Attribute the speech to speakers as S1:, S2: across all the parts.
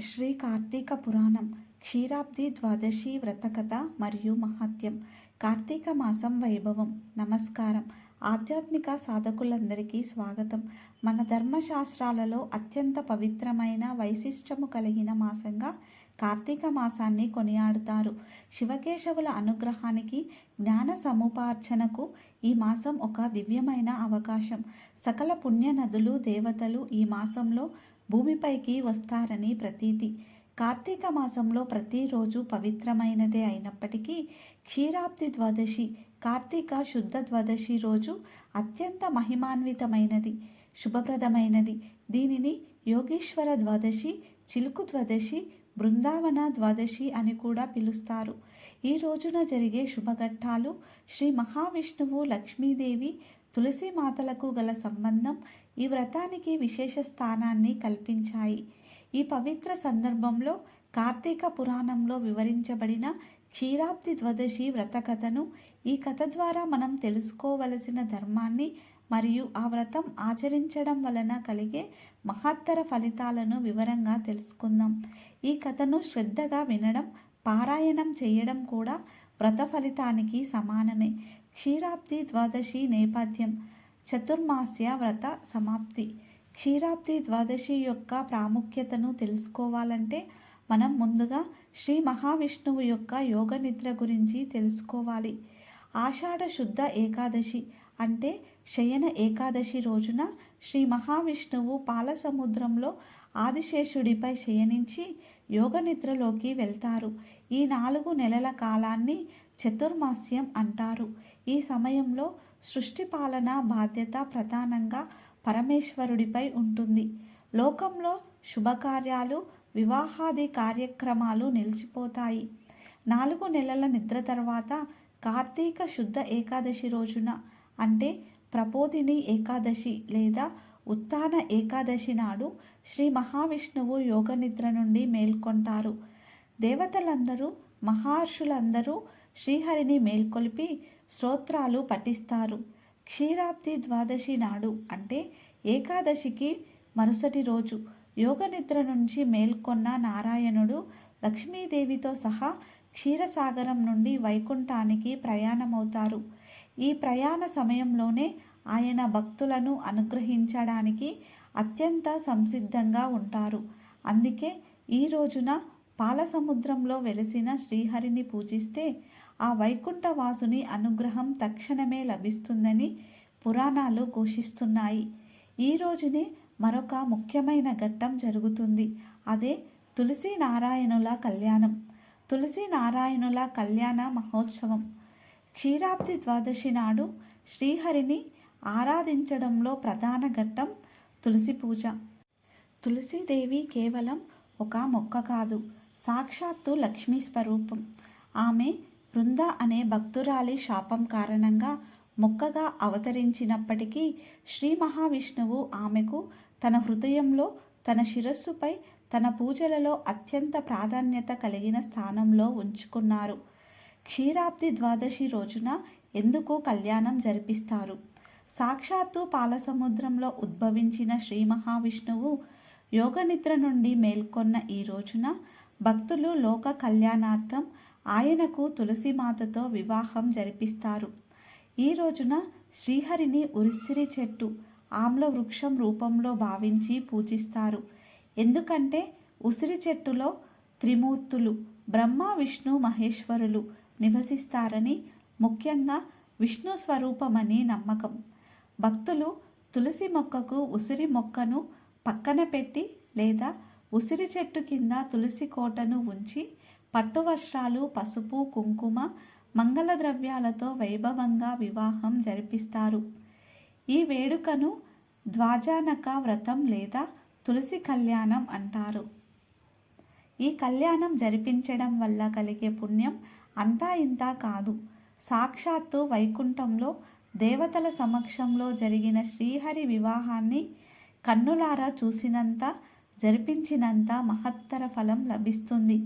S1: శ్రీ కార్తీక పురాణం క్షీరాబ్ది ద్వాదశి వ్రతకథ మరియు మహాత్యం కార్తీక మాసం వైభవం. నమస్కారం. ఆధ్యాత్మిక సాధకులందరికీ స్వాగతం. మన ధర్మశాస్త్రాలలో అత్యంత పవిత్రమైన వైశిష్టము కలిగిన మాసంగా కార్తీక మాసాన్ని కొనియాడుతారు. శివకేశవుల అనుగ్రహానికి జ్ఞాన సముపార్జనకు ఈ మాసం ఒక దివ్యమైన అవకాశం. సకల పుణ్య నదులు దేవతలు ఈ మాసంలో భూమిపైకి వస్తారని ప్రతీతి. కార్తీక మాసంలో ప్రతిరోజు పవిత్రమైనదే అయినప్పటికీ క్షీరాబ్ది ద్వాదశి కార్తీక శుద్ధ ద్వాదశి రోజు అత్యంత మహిమాన్వితమైనది శుభప్రదమైనది. దీనిని యోగీశ్వర ద్వాదశి చిలుకు ద్వాదశి బృందావన ద్వాదశి అని కూడా పిలుస్తారు. ఈ రోజున జరిగే శుభఘట్టాలు శ్రీ మహావిష్ణువు లక్ష్మీదేవి తులసి మాతలకు గల సంబంధం ఈ వ్రతానికి విశేష స్థానాన్ని కల్పించాయి. ఈ పవిత్ర సందర్భంలో కార్తీక పురాణంలో వివరించబడిన క్షీరాబ్ది ద్వాదశి వ్రత కథను ఈ కథ ద్వారా మనం తెలుసుకోవలసిన ధర్మాన్ని మరియు ఆ వ్రతం ఆచరించడం వలన కలిగే మహత్తర ఫలితాలను వివరంగా తెలుసుకుందాం. ఈ కథను శ్రద్ధగా వినడం పారాయణం చేయడం కూడా వ్రత ఫలితానికి సమానమే. క్షీరాబ్ది ద్వాదశి నేపథ్యం. చతుర్మాస్య వ్రత సమాప్తి. క్షీరాబ్ది ద్వాదశి యొక్క ప్రాముఖ్యతను తెలుసుకోవాలంటే మనం ముందుగా శ్రీ మహావిష్ణువు యొక్క యోగ నిద్ర గురించి తెలుసుకోవాలి. ఆషాఢ శుద్ధ ఏకాదశి అంటే శయన ఏకాదశి రోజున శ్రీ మహావిష్ణువు పాలసముద్రంలో ఆదిశేషుడిపై శయనించి యోగ నిద్రలోకి వెళ్తారు. ఈ నాలుగు నెలల కాలాన్ని చతుర్మాస్యం అంటారు. ఈ సమయంలో సృష్టి పాలన బాధ్యత ప్రధానంగా పరమేశ్వరుడిపై ఉంటుంది. లోకంలో శుభకార్యాలు వివాహాది కార్యక్రమాలు నిలిచిపోతాయి. నాలుగు నెలల నిద్ర తర్వాత కార్తీక శుద్ధ ఏకాదశి రోజున అంటే ప్రబోధిని ఏకాదశి లేదా ఉత్థాన ఏకాదశి నాడు శ్రీ మహావిష్ణువు యోగ నిద్ర నుండి మేల్కొంటారు. దేవతలందరూ మహర్షులందరూ శ్రీహరిని మేల్కొల్పి స్తోత్రాలు పఠిస్తారు. క్షీరాబ్ది ద్వాదశి నాడు అంటే ఏకాదశికి మరుసటి రోజు యోగ నిద్ర నుంచి మేల్కొన్న నారాయణుడు లక్ష్మీదేవితో సహా క్షీరసాగరం నుండి వైకుంఠానికి ప్రయాణమవుతారు. ఈ ప్రయాణ సమయంలోనే ఆయన భక్తులను అనుగ్రహించడానికి అత్యంత సంసిద్ధంగా ఉంటారు. అందుకే ఈ రోజున పాలసముద్రంలో వెలిసిన శ్రీహరిని పూజిస్తే ఆ వైకుంఠవాసుని అనుగ్రహం తక్షణమే లభిస్తుందని పురాణాలు ఘోషిస్తున్నాయి. ఈ రోజునే మరొక ముఖ్యమైన ఘట్టం జరుగుతుంది. అదే తులసి నారాయణుల కళ్యాణం. తులసి నారాయణుల కళ్యాణ మహోత్సవం. క్షీరాబ్ది ద్వాదశి నాడు శ్రీహరిని ఆరాధించడంలో ప్రధాన ఘట్టం తులసి పూజ. తులసీదేవి కేవలం ఒక మొక్క కాదు సాక్షాత్తు లక్ష్మీ స్వరూపం. ఆమె బృంద అనే భక్తురాలి శాపం కారణంగా మొక్కగా అవతరించినప్పటికీ శ్రీ మహావిష్ణువు ఆమెకు తన హృదయంలో తన శిరస్సుపై తన పూజలలో అత్యంత ప్రాధాన్యత కలిగిన స్థానంలో ఉంచుకున్నారు. క్షీరాబ్ది ద్వాదశి రోజున ఎందుకు కళ్యాణం జరిపిస్తారు. సాక్షాత్తు పాలసముద్రంలో ఉద్భవించిన శ్రీ మహావిష్ణువు యోగనిద్ర నుండి మేల్కొన్న ఈ రోజున భక్తులు లోక కళ్యాణార్థం ఆయనకు తులసిమాతతో వివాహం జరిపిస్తారు. ఈ రోజున శ్రీహరిని ఉరిసిరి చెట్టు ఆమ్ల వృక్షం రూపంలో భావించి పూజిస్తారు. ఎందుకంటే ఉసిరి చెట్టులో త్రిమూర్తులు బ్రహ్మ విష్ణు మహేశ్వరులు నివసిస్తారని ముఖ్యంగా విష్ణు స్వరూపమని నమ్మకం. భక్తులు తులసి మొక్కకు ఉసిరి మొక్కను పక్కన పెట్టి లేదా ఉసిరి చెట్టు కింద తులసి కోటను ఉంచి పట్టు వస్త్రాలు పసుపు కుంకుమ మంగళ ద్రవ్యాలతో వైభవంగా వివాహం జరిపిస్తారు. ఈ వేడుకను ద్వాజానక వ్రతం లేదా తులసి కళ్యాణం అంటారు. ఈ కళ్యాణం జరిపించడం వల్ల కలిగే పుణ్యం అంతా ఇంతా కాదు. సాక్షాత్తు వైకుంఠంలో దేవతల సమక్షంలో జరిగిన శ్రీహరి వివాహాన్ని కన్నులారా చూసినంత జరిపించినంత మహత్తర ఫలం లభిస్తుంది.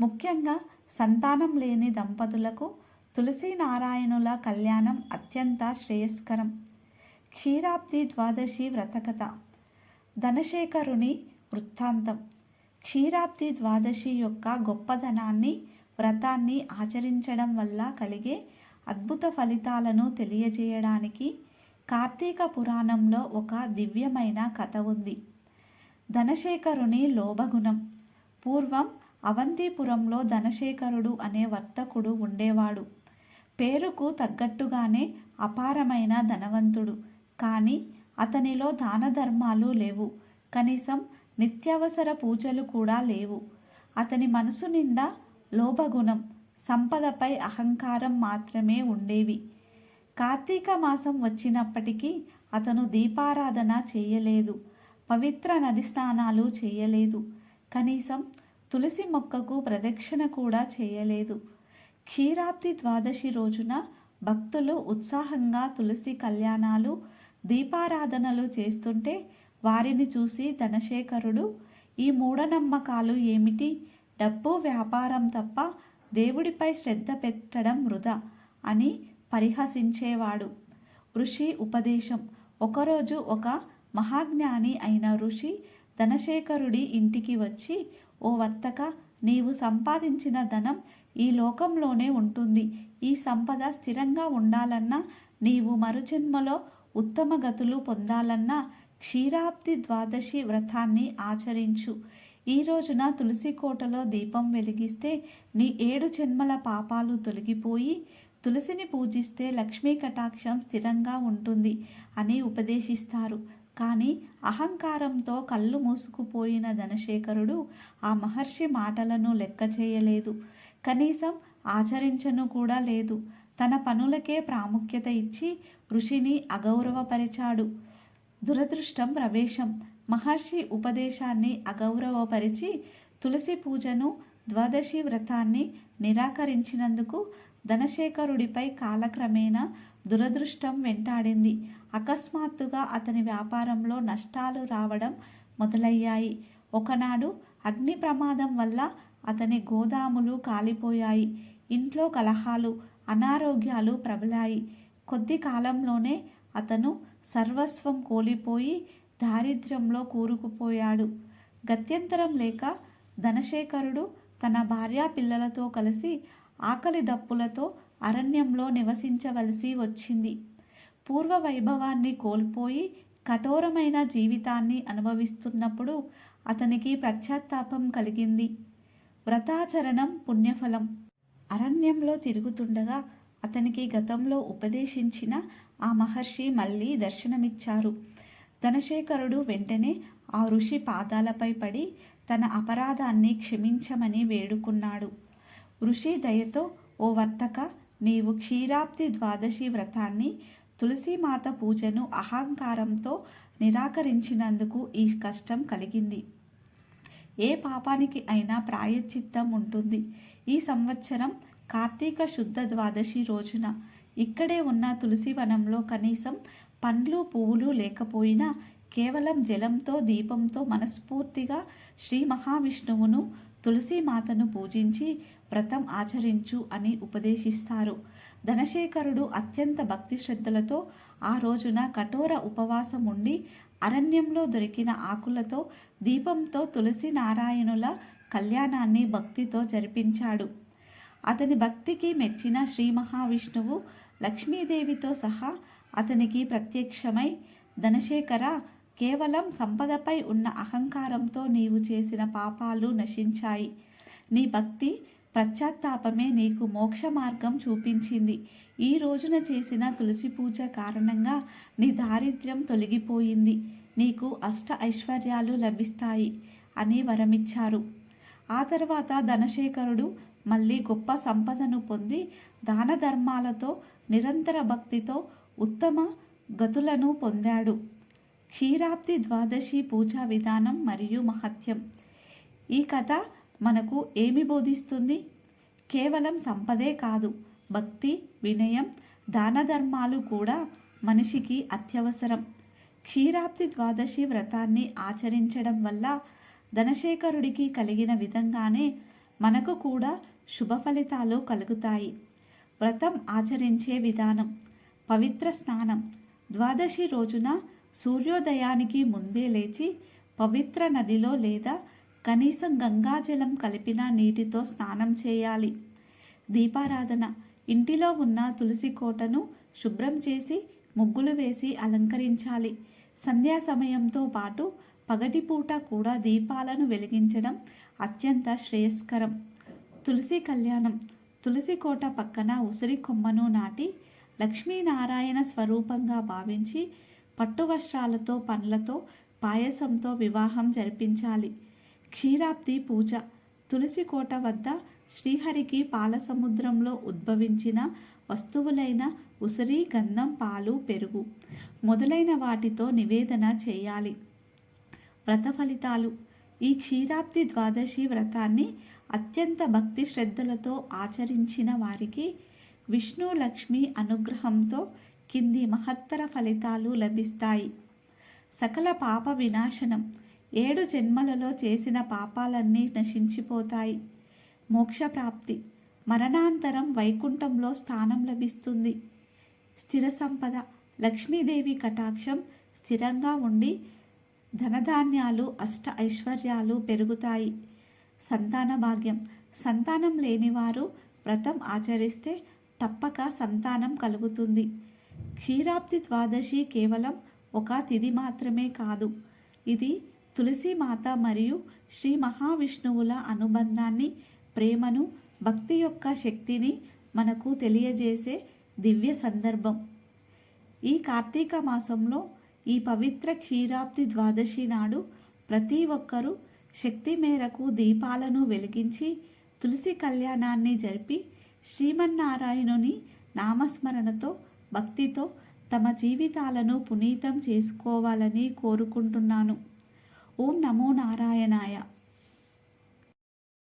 S1: ముఖ్యంగా సంతానం లేని దంపతులకు తులసీనారాయణుల కళ్యాణం అత్యంత శ్రేయస్కరం. క్షీరాబ్ది ద్వాదశి వ్రతకథ. ధనశేఖరుని వృత్తాంతం. క్షీరాబ్ది ద్వాదశి యొక్క గొప్పదనాన్ని వ్రతాన్ని ఆచరించడం వల్ల కలిగే అద్భుత ఫలితాలను తెలియజేయడానికి కార్తీక పురాణంలో ఒక దివ్యమైన కథ ఉంది. ధనశేఖరుని లోభగుణం. పూర్వం అవంతిపురంలో ధనశేఖరుడు అనే వర్తకుడు ఉండేవాడు. పేరుకు తగ్గట్టుగానే అపారమైన ధనవంతుడు. కానీ అతనిలో దాన ధర్మాలు లేవు. కనీసం నిత్యావసర పూజలు కూడా లేవు. అతని మనసు నిండా లోభగుణం సంపదపై అహంకారం మాత్రమే ఉండేవి. కార్తీక మాసం వచ్చినప్పటికీ అతను దీపారాధన చేయలేదు. పవిత్ర నది స్నానాలు చేయలేదు. కనీసం తులసి మొక్కకు ప్రదక్షిణ కూడా చేయలేదు. క్షీరాబ్ది ద్వాదశి రోజున భక్తులు ఉత్సాహంగా తులసి కళ్యాణాలు దీపారాధనలు చేస్తుంటే వారిని చూసి ధనశేఖరుడు ఈ మూఢనమ్మకాలు ఏమిటి? డబ్బు వ్యాపారం తప్ప దేవుడిపై శ్రద్ధ పెట్టడం వృధా అని పరిహసించేవాడు. ఋషి ఉపదేశం ఒకరోజు ఒక మహాజ్ఞాని అయిన ఋషి ధనశేఖరుడి ఇంటికి వచ్చి ఓ వర్తక నీవు సంపాదించిన ధనం ఈ లోకంలోనే ఉంటుంది. ఈ సంపద స్థిరంగా ఉండాలన్నా నీవు మరుజన్మలో ఉత్తమ గతులు పొందాలన్నా క్షీరాబ్ది ద్వాదశి వ్రతాన్ని ఆచరించు. ఈ రోజున తులసి కోటలో దీపం వెలిగిస్తే నీ ఏడు జన్మల పాపాలు తొలగిపోయి తులసిని పూజిస్తే లక్ష్మీ కటాక్షం స్థిరంగా ఉంటుంది అని ఉపదేశిస్తారు. కానీ అహంకారంతో కళ్ళు మూసుకుపోయిన ధనశేఖరుడు ఆ మహర్షి మాటలను లెక్క చేయలేదు. కనీసం ఆచరించను కూడా లేదు. తన పనులకే ప్రాముఖ్యత ఇచ్చి ఋషిని అగౌరవపరిచాడు. దురదృష్టం ప్రవేశం. మహర్షి ఉపదేశాన్ని అగౌరవపరిచి తులసి పూజను ద్వాదశి వ్రతాన్ని నిరాకరించినందుకు ధనశేఖరుడిపై కాలక్రమేణా దురదృష్టం వెంటాడింది. అకస్మాత్తుగా అతని వ్యాపారంలో నష్టాలు రావడం మొదలయ్యాయి. ఒకనాడు అగ్ని ప్రమాదం వల్ల అతని గోదాములు కాలిపోయాయి. ఇంట్లో కలహాలు అనారోగ్యాలు ప్రబలాయి. కొద్ది కాలంలోనే అతను సర్వస్వం కోల్పోయి దారిద్ర్యంలో కూరుకుపోయాడు. గత్యంతరం లేక ధనశేఖరుడు తన భార్యా పిల్లలతో కలిసి ఆకలి దప్పులతో అరణ్యంలో నివసించవలసి వచ్చింది. పూర్వ వైభవాన్ని కోల్పోయి కఠోరమైన జీవితాన్ని అనుభవిస్తున్నప్పుడు అతనికి ప్రత్యాత్తాపం కలిగింది. వ్రతాచరణం పుణ్యఫలం. అరణ్యంలో తిరుగుతుండగా అతనికి గతంలో ఉపదేశించిన ఆ మహర్షి మళ్ళీ దర్శనమిచ్చారు. ధనశేఖరుడు వెంటనే ఆ ఋషి పాదాలపై పడి తన అపరాధాన్ని క్షమించమని వేడుకున్నాడు. ఋషి దయతో ఓ వర్తక నీవు క్షీరాబ్ది ద్వాదశి వ్రతాన్ని తులసీమాత పూజను అహంకారంతో నిరాకరించినందుకు ఈ కష్టం కలిగింది. ఏ పాపానికి అయినా ప్రాయశ్చిత్తం ఉంటుంది. ఈ సంవత్సరం కార్తీక శుద్ధ ద్వాదశి రోజున ఇక్కడే ఉన్న తులసి వనంలో కనీసం పండ్లు పువ్వులు లేకపోయినా కేవలం జలంతో దీపంతో మనస్ఫూర్తిగా శ్రీ మహావిష్ణువును తులసీమాతను పూజించి వ్రతం ఆచరించు అని ఉపదేశిస్తారు. ధనశేఖరుడు అత్యంత భక్తి శ్రద్ధలతో ఆ రోజున కఠోర ఉపవాసం ఉండి అరణ్యంలో దొరికిన ఆకులతో దీపంతో తులసి నారాయణుల కళ్యాణాన్ని భక్తితో జరిపించాడు. అతని భక్తికి మెచ్చిన శ్రీ మహావిష్ణువు లక్ష్మీదేవితో సహా అతనికి ప్రత్యక్షమై ధనశేఖర కేవలం సంపదపై ఉన్న అహంకారంతో నీవు చేసిన పాపాలు నశించాయి. నీ భక్తి పశ్చాత్తాపమే నీకు మోక్ష మార్గం చూపించింది. ఈ రోజున చేసిన తులసి పూజ కారణంగా నీ దారిద్ర్యం తొలగిపోయింది. నీకు అష్ట ఐశ్వర్యాలు లభిస్తాయి అని వరమిచ్చారు. ఆ తర్వాత ధనశేఖరుడు మళ్ళీ గొప్ప సంపదను పొంది దాన ధర్మాలతో నిరంతర భక్తితో ఉత్తమ గతులను పొందాడు. క్షీరాబ్ది ద్వాదశి పూజా విధానం మరియు మహత్యం. ఈ కథ మనకు ఏమి బోధిస్తుంది? కేవలం సంపదే కాదు భక్తి వినయం దాన ధర్మాలు కూడా మనిషికి అత్యవసరం. క్షీరాబ్ది ద్వాదశి వ్రతాన్ని ఆచరించడం వల్ల ధనశేఖరుడికి కలిగిన విధంగానే మనకు కూడా శుభ ఫలితాలు కలుగుతాయి. వ్రతం ఆచరించే విధానం పవిత్ర స్నానం ద్వాదశి రోజున సూర్యోదయానికి ముందే లేచి పవిత్ర నదిలో లేదా కనీసం గంగాజలం కలిపిన నీటితో స్నానం చేయాలి. దీపారాధన. ఇంటిలో ఉన్న తులసి కోటను శుభ్రం చేసి ముగ్గులు వేసి అలంకరించాలి. సంధ్యా సమయంతో పాటు పగటిపూట కూడా దీపాలను వెలిగించడం అత్యంత శ్రేయస్కరం. తులసి కళ్యాణం. తులసి కోట పక్కన ఉసిరి కొమ్మను నాటి లక్ష్మీనారాయణ స్వరూపంగా భావించి పట్టు వస్త్రాలతో పండ్లతో పాయసంతో వివాహం జరిపించాలి. క్షీరాబ్ది పూజ. తులసి కోట వద్ద శ్రీహరికి పాల సముద్రంలో ఉద్భవించిన వస్తువులైన ఉసిరి గంధం పాలు పెరుగు మొదలైన వాటితో నివేదన చేయాలి. వ్రత ఫలితాలు. ఈ క్షీరాబ్ది ద్వాదశి వ్రతాన్ని అత్యంత భక్తి శ్రద్ధలతో ఆచరించిన వారికి విష్ణు లక్ష్మి అనుగ్రహంతో కింది మహత్తర ఫలితాలు లభిస్తాయి. సకల పాప వినాశనం. ఏడు జన్మలలో చేసిన పాపాలన్నీ నశించిపోతాయి. మోక్షప్రాప్తి. మరణాంతరం వైకుంఠంలో స్థానం లభిస్తుంది. స్థిర సంపద. లక్ష్మీదేవి కటాక్షం. స్థిరంగా ఉండి ధనధాన్యాలు అష్ట ఐశ్వర్యాలు పెరుగుతాయి. సంతాన భాగ్యం. సంతానం లేనివారు వ్రతం ఆచరిస్తే తప్పక సంతానం కలుగుతుంది. క్షీరాబ్ది ద్వాదశి కేవలం ఒక తిథి మాత్రమే కాదు. ఇది తులసి మాత మరియు శ్రీ మహావిష్ణువుల అనుబంధాన్ని ప్రేమను భక్తి యొక్క శక్తిని మనకు తెలియజేసే దివ్య సందర్భం. ఈ కార్తీక మాసంలో ఈ పవిత్ర క్షీరాబ్ది ద్వాదశి నాడు ప్రతి ఒక్కరూ శక్తి మేరకు దీపాలను వెలిగించి తులసి కళ్యాణాన్ని జరిపి శ్రీమన్నారాయణుని నామస్మరణతో భక్తితో తమ జీవితాలను పునీతం చేసుకోవాలని కోరుకుంటున్నాను. ఓం నమో నారాయణాయ.